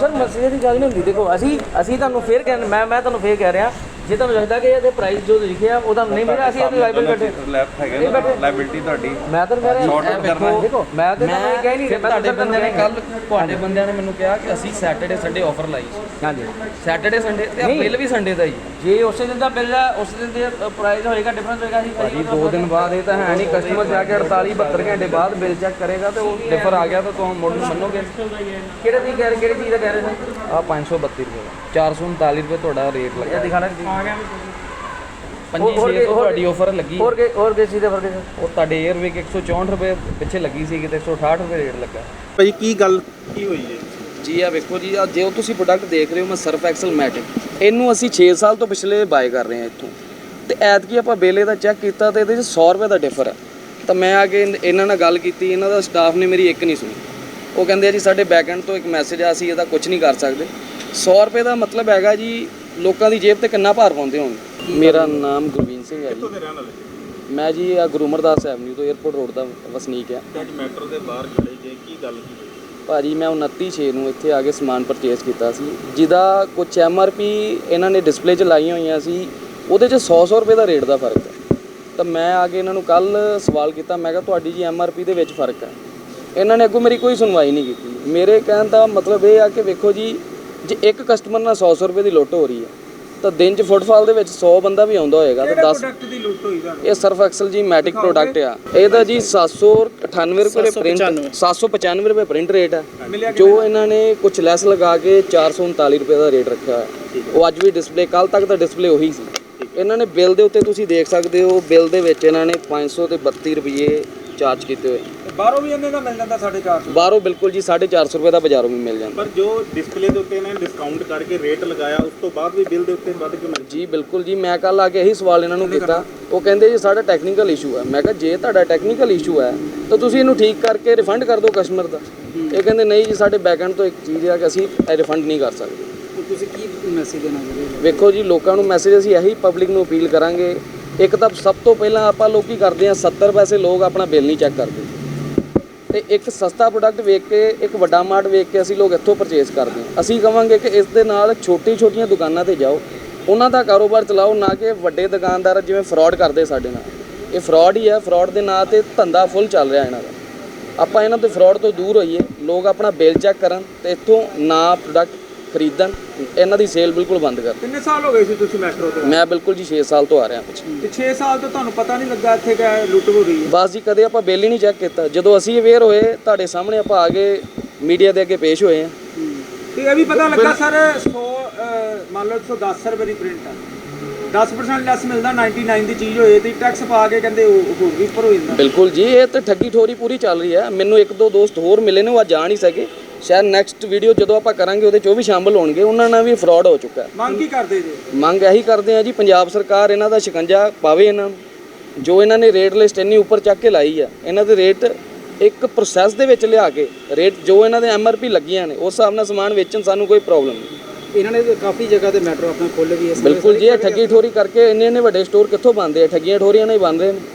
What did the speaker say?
Sir ਮਸਲੇ ਦੀ ਗੱਲ ਨਹੀਂ ਹੁੰਦੀ। ਦੇਖੋ, ਅਸੀਂ ਅਸੀਂ ਤੁਹਾਨੂੰ ਫੇਰ ਕਹਿ ਮੈਂ ਮੈਂ ਤੁਹਾਨੂੰ ਫੇਰ ਕਹਿ ਰਿਹਾ ਜੇ ਤੁਹਾਨੂੰ ਲੱਗਦਾ ਕਿ ਇਹਦੇ ਪ੍ਰਾਈਸ ਜੋ ਲਿਖਿਆ ਉਹ ਤੁਹਾਨੂੰ ਨਹੀਂ ਮਿਲਿਆ ਅਸੀਂ ਇਹਦੇ ਲਾਈਬਲ ਬੈਠੇ ਲੈਫਟ ਹੈਗੇ। ਲਾਇਬਿਲਟੀ ਤੁਹਾਡੀ। ਮੈਂ ਤਾਂ ਕਹਿ ਰਿਹਾ ਕਰਨਾ। ਦੇਖੋ ਮੈਂ ਤਾਂ ਤੁਹਾਨੂੰ ਕਹਿ ਨਹੀਂ ਰਿਹਾ ਮੈਂ ਤੁਹਾਡੇ ਤਾਂ ਬੰਦਿਆਂ ਨੇ ਕੱਲ ਤੁਹਾਡੇ ਬੰਦਿਆਂ ਨੇ ਮੈਨੂੰ ਕਿਹਾ ਕਿ ਅਸੀਂ ਸੈਟਰਡੇ ਸੰਡੇ ਆਫਰ ਲਾਈ ਸੀ। ਹਾਂਜੀ। ਸੈਟਰਡੇ ਸੰਡੇ ਤੇ ਨਹੀਂ। ਬਿੱਲ ਵੀ ਸੰਡੇ ਦਾ ਹੀ। ਜੇ ਉਸੇ ਦਿਨ ਦਾ ਬਿੱਲ ਹੈ ਉਸ ਦਿਨ ਦੇ ਪ੍ਰਾਈਸ ਹੋਏਗਾ ਡਿਫਰੈਂਸ ਹੋਏਗਾ ਅਸੀਂ ਭਾਜੀ ਦੋ ਦਿਨ ਬਾਅਦ ਇਹ ਤਾਂ ਹੈ ਨਹੀਂ ਕਸਟਮਰ ਜਾ ਕੇ 48 72 ਘੰਟੇ ਬਾਅਦ ਬਿੱਲ ਚੈੱਕ ਕਰੇਗਾ ਤੇ ਉਹ ਡਿਫਰ ਆ ਗਿਆ ਤਾਂ ਤੁਸੀਂ ਮੁੜ ਮੰਨੋਗੇ? ਕਿਹੜੇ ਦੀ ਕਹਿ ਰਹੇ ਕਿਹੜੀ ਚੀਜ਼ ਦਾ ਕਹਿ ਰਹੇ ਸੀ ਆ 532 ਰੁਪਏ ਦਾ। 439 ਰੁਪਏ ਤੁਹਾਡਾ ਰੇਟ ਇਹ ਲੱਗਾ ਦਿਖਾਣਾ ਕਿ ਪੰਜੀ ਹੋਰ- ਛੇ ਤੋਂ ਹੋਰ- ਤੁਹਾਡੀ ਆਫਰ ਲੱਗੀ। ਹੋਰ ਕਿ ਹੋਰ ਕਿਸ ਚੀਜ਼ ਦਾ ਫ਼ਰਕ ਹੈ ਉਹ ਤੁਹਾਡੇ 에ਅਰਵੇਕ 164 ਰੁਪਏ ਪਿੱਛੇ ਲੱਗੀ ਸੀ ਕਿਤੇ 168 ਰੁਪਏ ਰੇਟ ਲੱਗਾ। ਭਾਈ ਕੀ ਗੱਲ? ਕੀ ਹੋਈ ਹੈ ਜੀ ਆ ਵੇਖੋ ਜੀ ਆ ਜੇ ਉਹ ਤੁਸੀਂ ਪ੍ਰੋਡਕਟ ਦੇਖ ਰਹੇ ਹੋ ਮੈਂ ਸਰਫ ਐਕਸਲ ਮੈਟਿਕ ਇਹਨੂੰ ਅਸੀਂ 6 ਸਾਲ ਤੋਂ ਪਿਛਲੇ ਬਾਏ ਕਰ ਰਹੇ ਹਾਂ ਇੱਥੋਂ। ਤੇ ਐਤਕੀ ਆਪਾਂ ਬੇਲੇ ਦਾ ਚੈੱਕ ਕੀਤਾ ਤੇ ਇਹਦੇ 'ਚ 100 ਰੁਪਏ ਦਾ ਡਿਫਰ ਹੈ ਤਾਂ ਮੈਂ ਆ ਕੇ ਇਨ- ਇਹਨਾਂ ਨਾਲ ਗੱਲ ਕੀਤੀ ਇਹਨਾਂ ਦਾ ਸਟਾਫ ਨੇ ਮੇਰੀ ਇੱਕ ਨਹੀਂ ਸੁਣੀ। ਉਹ ਕਹਿੰਦੇ ਆ ਜੀ ਸਾਡੇ ਬੈਕਐਂਡ ਤੋਂ ਇੱਕ ਮੈਸੇਜ ਆ ਅਸੀਂ ਇਹਦਾ ਕੁਝ ਨਹੀਂ ਕਰ ਸਕਦੇ। 100 ਰੁਪਏ ਦਾ ਮਤਲਬ ਹੈਗਾ ਜੀ ਲੋਕਾਂ ਦੀ ਜੇਬ ਤੇ ਕਿੰਨਾ ਭਾਰ ਪਾਉਂਦੇ ਹੋਣ ਮੇਰਾ ਨਾਮ ਗੁਰਵੀਨ ਸਿੰਘ ਹੈ ਜੀ। ਦੇ ਰਹਿਣ ਵਾਲੇ ਮੈਂ ਜੀ ਆ ਗੁਰੂ ਅਮਰਦਾਸ ਐਵਨਿਊ ਤੋਂ 에ਅਰਪੋਰਟ ਰੋਡ ਦਾ ਵਸਨੀਕ ਆ ਅੱਜ ਮੈਟਰੋ ਦੇ ਬਾਹਰ ਖੜੇ ਜੇ ਕੀ ਗੱਲ ਕੀ ਹੋਈ? ਭਾਜੀ ਮੈਂ 29 ਛੇ ਨੂੰ ਇੱਥੇ ਆ ਕੇ ਸਮਾਨ ਪਰਚੇਸ ਕੀਤਾ ਸੀ। ਜਿਹਦਾ ਕੁਝ ਐਮਆਰਪੀ ਇਹਨਾਂ ਨੇ ਡਿਸਪਲੇ 'ਚ ਲਾਈਆਂ ਹੋਈਆਂ ਸੀ ਉਹਦੇ 'ਚ 100-100 ਰੁਪਏ ਦਾ ਰੇਟ ਦਾ ਫ਼ਰਕ ਹੈ। ਤਾਂ ਮੈਂ ਆ ਕੇ ਇਹਨਾਂ ਨੂੰ ਕੱਲ ਸਵਾਲ ਕੀਤਾ ਮੈਂ ਕਿਹਾ ਤੁਹਾਡੀ ਜੀ ਐਮਆਰਪੀ ਦੇ ਵਿੱਚ ਫ਼ਰਕ ਹੈ। ਇਹਨਾਂ ਨੇ ਅੱਗੋਂ ਮੇਰੀ ਕੋਈ ਸੁਣਵਾਈ ਨਹੀਂ ਕੀਤੀ। ਮੇਰੇ ਕਹਿਣ ਦਾ ਮਤਲਬ ਇਹ ਆ ਕਿ ਵੇਖੋ ਜੀ ਜੇ ਇੱਕ ਕਸਟਮਰ ਨਾਲ 100-100 ਰੁਪਏ ਦੀ ਲੁੱਟ ਹੋ ਰਹੀ ਹੈ ਤਾਂ ਦਿਨ 'ਚ ਫੁੱਟਫਾਲ ਦੇ ਵਿੱਚ 100 ਬੰਦਾ ਵੀ ਆਉਂਦਾ ਹੋਏਗਾ ਤਾਂ 10 ਪ੍ਰੋਡਕਟ ਦੀ ਲੁੱਟ ਹੋਈ ਤੁਹਾਨੂੰ? ਇਹ ਸਰਫ ਐਕਸਲ ਜੀ ਮੈਟਿਕ ਪ੍ਰੋਡਕਟ ਆ। ਇਹਦਾ ਜੀ 798 ਰੁਪਏ ਪ੍ਰਿੰਟ 795 ਰੁਪਏ ਪ੍ਰਿੰਟ ਰੇਟ ਹੈ ਜੋ ਇਹਨਾਂ ਨੇ ਕੁਝ ਲੈਸ ਲਗਾ ਕੇ 439 ਰੁਪਏ ਦਾ ਰੇਟ ਰੱਖਿਆ ਹੈ। ਉਹ ਅੱਜ ਵੀ ਡਿਸਪਲੇ ਕੱਲ ਤੱਕ ਦਾ ਡਿਸਪਲੇ ਉਹੀ ਸੀ। ਇਹਨਾਂ ਨੇ ਬਿੱਲ ਦੇ ਉੱਤੇ ਤੁਸੀਂ ਦੇਖ ਸਕਦੇ ਹੋ ਬਿੱਲ ਦੇ ਵਿੱਚ ਇਹਨਾਂ ਨੇ 500 ਤੇ 32 ਰੁਪਏ ਚਾਰਜ ਕੀਤੇ ਹੋਏ। ਬਾਹਰੋਂ ਵੀ ਇਹਨੇ ਦਾ ਮਿਲ ਜਾਂਦਾ 450 ਬਾਹਰੋਂ ਬਿਲਕੁਲ ਜੀ 450 ਰੁਪਏ ਦਾ ਬਾਜ਼ਾਰੋਂ ਵੀ ਮਿਲ ਜਾਂਦਾ। ਪਰ ਜੋ ਡਿਸਪਲੇ ਦੇ ਉੱਤੇ ਇਹਨਾਂ ਨੇ ਡਿਸਕਾਊਂਟ ਕਰਕੇ ਰੇਟ ਲਗਾਇਆ ਉਸ ਤੋਂ ਬਾਅਦ ਵੀ ਬਿੱਲ ਦੇ ਉੱਤੇ ਵੱਧ ਕਿਉਂ ਮਿਲ ਜੀ ਬਿਲਕੁਲ ਜੀ ਮੈਂ ਕੱਲ ਆ ਕੇ ਇਹੀ ਸਵਾਲ ਇਹਨਾਂ ਨੂੰ ਕੀਤਾ। ਉਹ ਕਹਿੰਦੇ ਜੀ ਸਾਡਾ ਟੈਕਨੀਕਲ ਇਸ਼ੂ ਹੈ। ਮੈਂ ਕਿਹਾ ਜੇ ਤੁਹਾਡਾ ਟੈਕਨੀਕਲ ਇਸ਼ੂ ਹੈ ਤਾਂ ਤੁਸੀਂ ਇਹਨੂੰ ਠੀਕ ਕਰਕੇ ਰਿਫੰਡ ਕਰ ਦਿਓ ਕਸਟਮਰ ਦਾ। ਇਹ ਕਹਿੰਦੇ ਨਹੀਂ ਜੀ ਸਾਡੇ ਬੈਕਐਂਡ ਤੋਂ ਇੱਕ ਚੀਜ਼ ਹੈ ਕਿ ਅਸੀਂ ਇਹ ਰਿਫੰਡ ਨਹੀਂ ਕਰ ਸਕਦੇ। ਤੁਸੀਂ ਕੀ ਮੈਸੇਜ ਦੇਣਾ ਚਾਹੁੰਦੇ ਹੋ? ਵੇਖੋ ਜੀ ਲੋਕਾਂ ਨੂੰ ਮੈਸੇਜ ਅਸੀਂ ਇਹੀ ਪਬਲਿਕ ਨੂੰ ਅਪੀਲ ਕਰਾਂਗੇ। ਇੱਕ ਤਾਂ ਸਭ ਤੋਂ ਪਹਿਲਾਂ ਆਪਾਂ ਲੋਕ ਕੀ ਕਰਦੇ ਆ 70 ਪੈਸੇ ਲੋਕ ਆਪਣਾ ਬਿੱਲ ਨਹੀਂ ਚੈੱਕ ਕਰਦੇ। ਤੇ ਇੱਕ ਸਸਤਾ ਪ੍ਰੋਡਕਟ ਵੇਖ ਕੇ, ਇੱਕ ਵੱਡਾ ਮਾਰਟ ਵੇਖ ਕੇ ਅਸੀਂ ਲੋਕ ਇੱਥੋਂ ਪਰਚੇਸ ਕਰਦੇ ਹਾਂ। ਅਸੀਂ ਕਵਾਂਗੇ ਕਿ ਇਸ ਦੇ ਨਾਲ ਛੋਟੀ ਛੋਟੀਆਂ ਦੁਕਾਨਾਂ ਤੇ ਜਾਓ। ਉਹਨਾਂ ਦਾ ਕਾਰੋਬਾਰ ਚਲਾਓ, ਨਾ ਕਿ ਵੱਡੇ ਦੁਕਾਨਦਾਰ ਜਿਵੇਂ ਫਰਾਡ ਕਰਦੇ ਸਾਡੇ ਨਾਲ। ਇਹ ਫਰਾਡ ਹੀ ਹੈ ਫਰਾਡ ਦੇ ਨਾਂ ਤੇ ਧੰਦਾ ਫੁੱਲ ਚੱਲ ਰਿਹਾ ਇਹਨਾਂ ਦਾ। ਆਪਾਂ ਇਹਨਾਂ ਤੋਂ ਫਰਾਡ ਤੋਂ ਦੂਰ ਹੋਈਏ, ਲੋਕ ਆਪਣਾ ਬਿੱਲ ਚੈੱਕ ਕਰਨ ਤੇ ਇੱਥੋਂ ਨਾ ਪ੍ਰੋਡਕਟ ਖਰੀਦਣ ਇਹਨਾਂ ਦੀ ਸੇਲ ਬਿਲਕੁਲ ਬੰਦ ਕਰ। ਕਿੰਨੇ ਸਾਲ ਹੋ ਗਏ ਸੀ ਤੁਸੀਂ ਮੈਟਰੋ ਤੇ? ਮੈਂ ਬਿਲਕੁਲ ਜੀ 6 ਸਾਲ ਤੋਂ ਆ ਰਿਹਾ ਪਿੱਛੇ। ਤੇ 6 ਸਾਲ ਤੋਂ ਤੁਹਾਨੂੰ ਪਤਾ ਨਹੀਂ ਲੱਗਾ ਇੱਥੇ ਕਿ ਲੁੱਟ ਹੋ ਰਹੀ ਹੈ? ਬਸ ਜੀ ਕਦੇ ਆਪਾਂ ਬਿੱਲ ਹੀ ਨਹੀਂ ਚੈੱਕ ਕੀਤਾ। ਜਦੋਂ ਅਸੀਂ ਅਵੇਅਰ ਹੋਏ ਤੁਹਾਡੇ ਸਾਹਮਣੇ ਆਪਾਂ ਆ ਗਏ ਮੀਡੀਆ ਦੇ ਅੱਗੇ ਪੇਸ਼ ਹੋਏ ਆ ਤੇ ਇਹ ਵੀ ਪਤਾ ਲੱਗਾ ਸਰ 100 ਮੰਨ ਲਓ 110 ਰੁਪਏ ਦੀ ਪ੍ਰਿੰਟ ਆ। 10% ਲੈਸ ਮਿਲਦਾ 99 ਦੀ ਚੀਜ਼ ਹੋਏ ਤੇ ਟੈਕਸ ਪਾ ਕੇ ਕਹਿੰਦੇ ਉਹ ਹੋਰ ਵੀ ਉੱਪਰ ਹੋ ਜਾਂਦਾ। ਬਿਲਕੁਲ ਜੀ ਇਹ ਤਾਂ ਠੱਗੀ ਠੋਰੀ ਪੂਰੀ ਚੱਲ ਰਹੀ ਹੈ। ਮੈਨੂੰ ਇੱਕ ਦੋ ਦੋਸਤ ਹੋਰ ਮਿਲੇ ਨੇ ਉਹ ਅੱਜ ਜਾ ਨਹੀਂ ਸਕੇ। ਸ਼ਾਇਦ ਨੈਕਸਟ ਵੀਡੀਓ ਜਦੋਂ ਆਪਾਂ ਕਰਾਂਗੇ ਉਹਦੇ 'ਚ ਉਹ ਵੀ ਸ਼ਾਮਲ ਹੋਣਗੇ। ਉਹਨਾਂ ਨਾਲ ਵੀ ਫਰਾਡ ਹੋ ਚੁੱਕਾ ਹੈ। ਮੰਗ ਕੀ ਕਰਦੇ ਜੀ? ਮੰਗ ਇਹੀ ਕਰਦੇ ਆ ਜੀ ਪੰਜਾਬ ਸਰਕਾਰ ਇਹਨਾਂ ਦਾ ਸ਼ਿਕੰਜਾ ਪਾਵੇ ਇਹਨਾਂ ਨੂੰ। ਜੋ ਇਹਨਾਂ ਨੇ ਰੇਟ ਲਿਸਟ ਇੰਨੀ ਉੱਪਰ ਚੱਕ ਕੇ ਲਾਈ ਆ ਇਹਨਾਂ ਦੇ ਰੇਟ ਇੱਕ ਪ੍ਰੋਸੈਸ ਦੇ ਵਿੱਚ ਲਿਆ ਕੇ ਰੇਟ ਜੋ ਇਹਨਾਂ ਦੇ ਐਮਆਰਪੀ ਲੱਗੀਆਂ ਨੇ ਉਸ ਹਿਸਾਬ ਨਾਲ ਸਮਾਨ ਵੇਚਣ ਸਾਨੂੰ ਕੋਈ ਪ੍ਰੋਬਲਮ ਨਹੀਂ। ਇਹਨਾਂ ਨੇ ਕਾਫੀ ਜਗ੍ਹਾ ਤੇ ਮੈਟਰੋ ਆਪਣਾ ਖੋਲ੍ਹੇ ਵੀ ਹੈ। ਬਿਲਕੁਲ ਜੀ ਇਹ ਠੱਗੀ ਠੋਰੀ ਕਰਕੇ ਇੰਨੇ ਇੰਨੇ ਵੱਡੇ ਸਟੋਰ ਕਿੱਥੋਂ ਬੰਦੇ ਆ? ਠੱਗੀਆਂ ਠੋਰੀਆਂ ਨਾਲ ਹੀ ਰਹੇ ਨੇ।